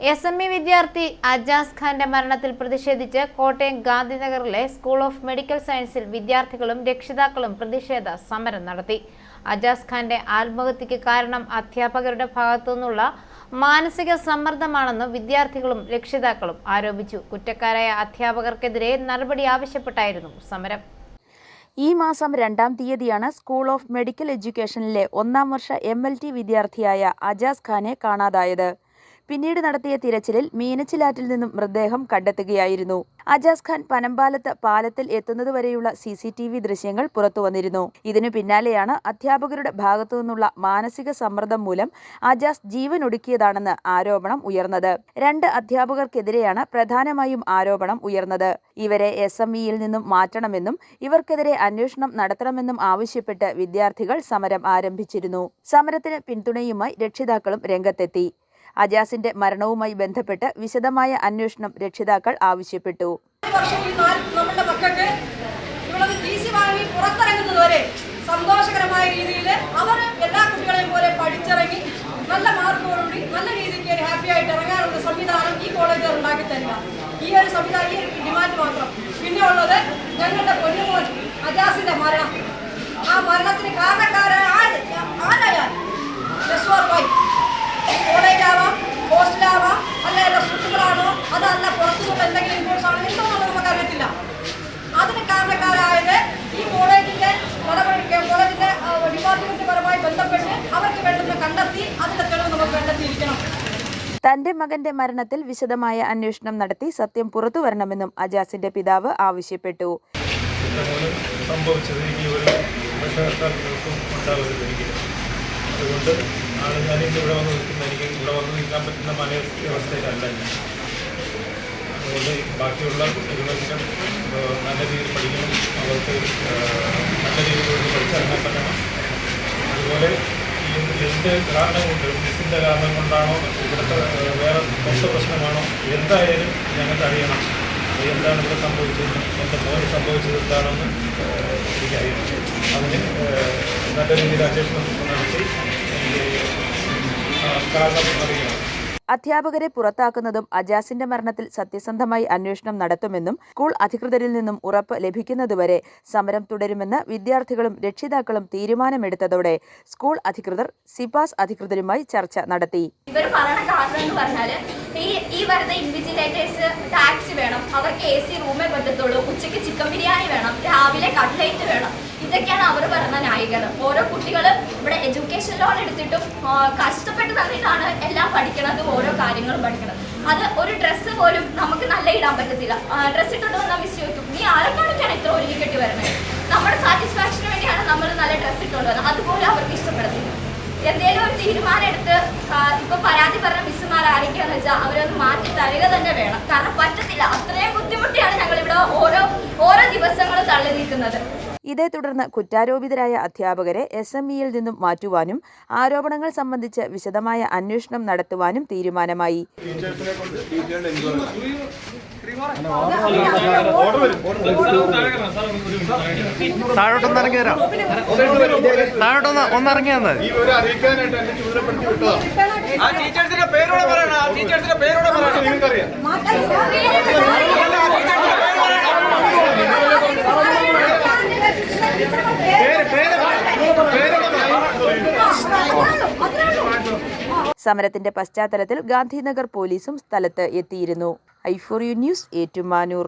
S M E വിദ്യാർത്ഥി അജാസ് ഖാന്റെ മരണത്തിൽ പ്രതിഷേധിച്ച് കോട്ടയം ഗാന്ധിനഗറിലെ സ്കൂൾ ഓഫ് മെഡിക്കൽ സയൻസിൽ വിദ്യാർത്ഥികളും രക്ഷിതാക്കളും പ്രതിഷേധ സമരം നടത്തി. അജാസ് ഖാന്റെ ആത്മഹത്യക്ക് കാരണം അധ്യാപകരുടെ ഭാഗത്തുനിന്നുള്ള മാനസിക സമ്മർദ്ദമാണെന്ന് വിദ്യാർത്ഥികളും രക്ഷിതാക്കളും ആരോപിച്ചു. കുറ്റക്കാരായ അധ്യാപകർക്കെതിരെ നടപടി ആവശ്യപ്പെട്ടായിരുന്നു സമരം. ഈ മാസം രണ്ടാം തീയതിയാണ് സ്കൂൾ ഓഫ് മെഡിക്കൽ എഡ്യൂക്കേഷനിലെ ഒന്നാം വർഷ എം വിദ്യാർത്ഥിയായ അജാസ് ഖാനെ കാണാതായത്. പിന്നീട് നടത്തിയ തിരച്ചിലിൽ മീനച്ചിലാറ്റിൽ നിന്നും മൃതദേഹം കണ്ടെത്തുകയായിരുന്നു. അജാസ് ഖാൻ പനമ്പാലത്ത് പാലത്തിൽ എത്തുന്നതുവരെയുള്ള സി സി ടി വി ദൃശ്യങ്ങൾ പുറത്തുവന്നിരുന്നു ഇതിനു പിന്നാലെയാണ് അധ്യാപകരുടെ ഭാഗത്തു നിന്നുള്ള മാനസിക സമ്മർദ്ദം മൂലം അജാസ് ജീവൻ ഒടുക്കിയതാണെന്ന് ആരോപണം ഉയർന്നത്. രണ്ട് അധ്യാപകർക്കെതിരെയാണ് പ്രധാനമായും ആരോപണം ഉയർന്നത്. ഇവരെ എസ് എം ഇയിൽ നിന്നും മാറ്റണമെന്നും ഇവർക്കെതിരെ അന്വേഷണം നടത്തണമെന്നും ആവശ്യപ്പെട്ട് വിദ്യാർത്ഥികൾ സമരം ആരംഭിച്ചിരുന്നു. സമരത്തിന് പിന്തുണയുമായി രക്ഷിതാക്കളും രംഗത്തെത്തി. അജാസിന്റെ മരണവുമായി ബന്ധപ്പെട്ട് വിശദമായ അന്വേഷണം രക്ഷിതാക്കൾ ആവശ്യപ്പെട്ടു. പുറത്തിറങ്ങുന്നതുവരെ സന്തോഷകരമായ രീതിയിൽ അവർ എല്ലാ കുട്ടികളെയും പോലെ പഠിച്ചിറങ്ങി നല്ല മാർക്കോടുകൂടി നല്ല രീതിക്ക് ഹാപ്പി ആയിട്ട് ഇറങ്ങാനുള്ള സംവിധാനം ഈ കോളേജുകൾ ഉണ്ടാക്കി തരിക. ഈ ഒരു സംവിധാനം ഈ ഒരു ഡിമാൻഡ് മാത്രം. പിന്നെ ഉള്ളത് ഞങ്ങളുടെ പൊന്നുമോൻ അജാസിന്റെ മരണം. ആ മരണത്തിന് കാരണക്കാരായ അതിന് കാരണക്കാരായത് ഈ കോളേജിന്റെ നടപടി കോളേജിന്റെ ഡിപ്പാർട്ട്മെന്റ് പരമായി ബന്ധപ്പെട്ട് അവർക്ക് വേണ്ടുന്ന കണ്ടെത്തി അതിന്റെ തെളിവ് നമുക്ക് കണ്ടെത്തിയിരിക്കണം. തന്റെ മകന്റെ മരണത്തിൽ വിശദമായ അന്വേഷണം നടത്തി സത്യം പുറത്തു വരണമെന്നും അജാസിന്റെ പിതാവ് ആവശ്യപ്പെട്ടു. സംഭവിച്ചത് ഇനി ഒരു രക്ഷകർത്താക്കൾക്കും ഉണ്ടാവരുത് എനിക്ക് അതുകൊണ്ട് ആണ് ഞാൻ ഇവിടെ വന്ന് നിൽക്കുന്ന എനിക്ക് ഇവിടെ വന്ന് നിൽക്കാൻ പറ്റുന്ന മാനസികാവസ്ഥയിലല്ല ഞാൻ. അതുകൊണ്ട് ബാക്കിയുള്ള കുട്ടികളെല്ലാം നല്ല രീതിയിൽ പഠിക്കണം. അവർക്ക് നല്ല രീതിയിലൂടെ പഠിച്ചിറങ്ങാൻ പറ്റണം അതുപോലെ എന്ത് കാരണം കൊണ്ട് മിസ്സിന്റെ കാരണം കൊണ്ടാണോ ഇവിടുത്തെ വേറെ കുറച്ച് പ്രശ്നമാണോ എന്തായാലും ഞങ്ങൾക്ക് അറിയണം. എന്താണ് ഇവിടെ സംഭവിച്ചത് എന്റെ മോന് സംഭവിച്ചത് എന്താണെന്ന് എനിക്കറിയണം. അതിന് നല്ല രീതിയിൽ അന്വേഷണം നടത്തി കാരണം അറിയണം. അധ്യാപകരെ പുറത്താക്കുന്നതും അജാസിന്റെ മരണത്തിൽ സത്യസന്ധമായി അന്വേഷണം നടത്തുമെന്നും സ്കൂൾ അധികൃതരിൽ നിന്നും ഉറപ്പ് ലഭിക്കുന്നതുവരെ സമരം തുടരുമെന്ന് വിദ്യാർത്ഥികളും രക്ഷിതാക്കളും തീരുമാനമെടുത്തതോടെ സ്കൂൾ അധികൃതർ സിപാസ് അധികൃതരുമായി ചർച്ച നടത്തി. ഇവർ കാരണം എന്ന് പറഞ്ഞാൽ ഈ ഈ വരുന്ന ഇൻവിജിലേറ്റേഴ്സ് ടാക്സി വേണം അവർക്ക് എ സി റൂമേ പറ്റത്തുള്ളൂ ഉച്ചയ്ക്ക് ചിക്കൻ ബിരിയാണി വേണം രാവിലെ കട്ട്ലേറ്റ് വേണം. ഇതൊക്കെയാണ് അവർ പറഞ്ഞ ന്യായീകരണം ഓരോ കുട്ടികൾ ഇവിടെ എഡ്യൂക്കേഷൻ ലോൺ എടുത്തിട്ടും കഷ്ടപ്പെട്ട് തന്നിട്ടാണ് എല്ലാം പഠിക്കണതും ഓരോ കാര്യങ്ങളും പഠിക്കണത്. അത് ഒരു ഡ്രസ്സ് പോലും നമുക്ക് നല്ല ഇടാൻ പറ്റത്തില്ല. ഡ്രസ്സ് ഇട്ടിട്ട് വന്നാൽ മിസ് ചോദിക്കും നീ ആരെ കാണിക്കാണ് ഇത്ര ഒരുങ്ങി കെട്ടി വരുന്നത്? നമ്മുടെ സാറ്റിസ്ഫാക്ഷന് വേണ്ടിയാണ് നമ്മൾ നല്ല ഡ്രസ്സ് ഇട്ടുകൊണ്ട് വരുന്നത് അതുപോലെ അവർക്ക് ഇഷ്ടപ്പെടുന്നില്ല എന്തേലും ഒരു തീരുമാനം എടുത്ത് ഇപ്പൊ പരാതി പറഞ്ഞ മിസ്സുമാർ ആരൊക്കെയാന്ന് വെച്ചാൽ അവരൊന്ന് മാറ്റി തരിക തന്നെ വേണം. കാരണം പറ്റത്തില്ല. അത്രയും ബുദ്ധിമുട്ടിയാണ് ഞങ്ങൾ ഇവിടെ ഓരോ ഓരോ ദിവസങ്ങളും തള്ളി നിൽക്കുന്നത്. ഇതേ തുടർന്ന് കുറ്റാരോപിതരായ അധ്യാപകരെ എസ് എം ഇയിൽ നിന്നും മാറ്റുവാനും ആരോപണങ്ങൾ സംബന്ധിച്ച് വിശദമായ അന്വേഷണം നടത്തുവാനും തീരുമാനമായി. ടീച്ചേഴ്സിന്റെ പേരോടെ പറയണം ടീച്ചേഴ്സിന്റെ പേരോടെ പറയണം. നിങ്ങൾക്കറിയാം. സമരത്തിന്റെ പശ്ചാത്തലത്തിൽ ഗാന്ധിനഗർ പോലീസും സ്ഥലത്ത് എത്തിയിരുന്നു. I four U news Ettumanoor.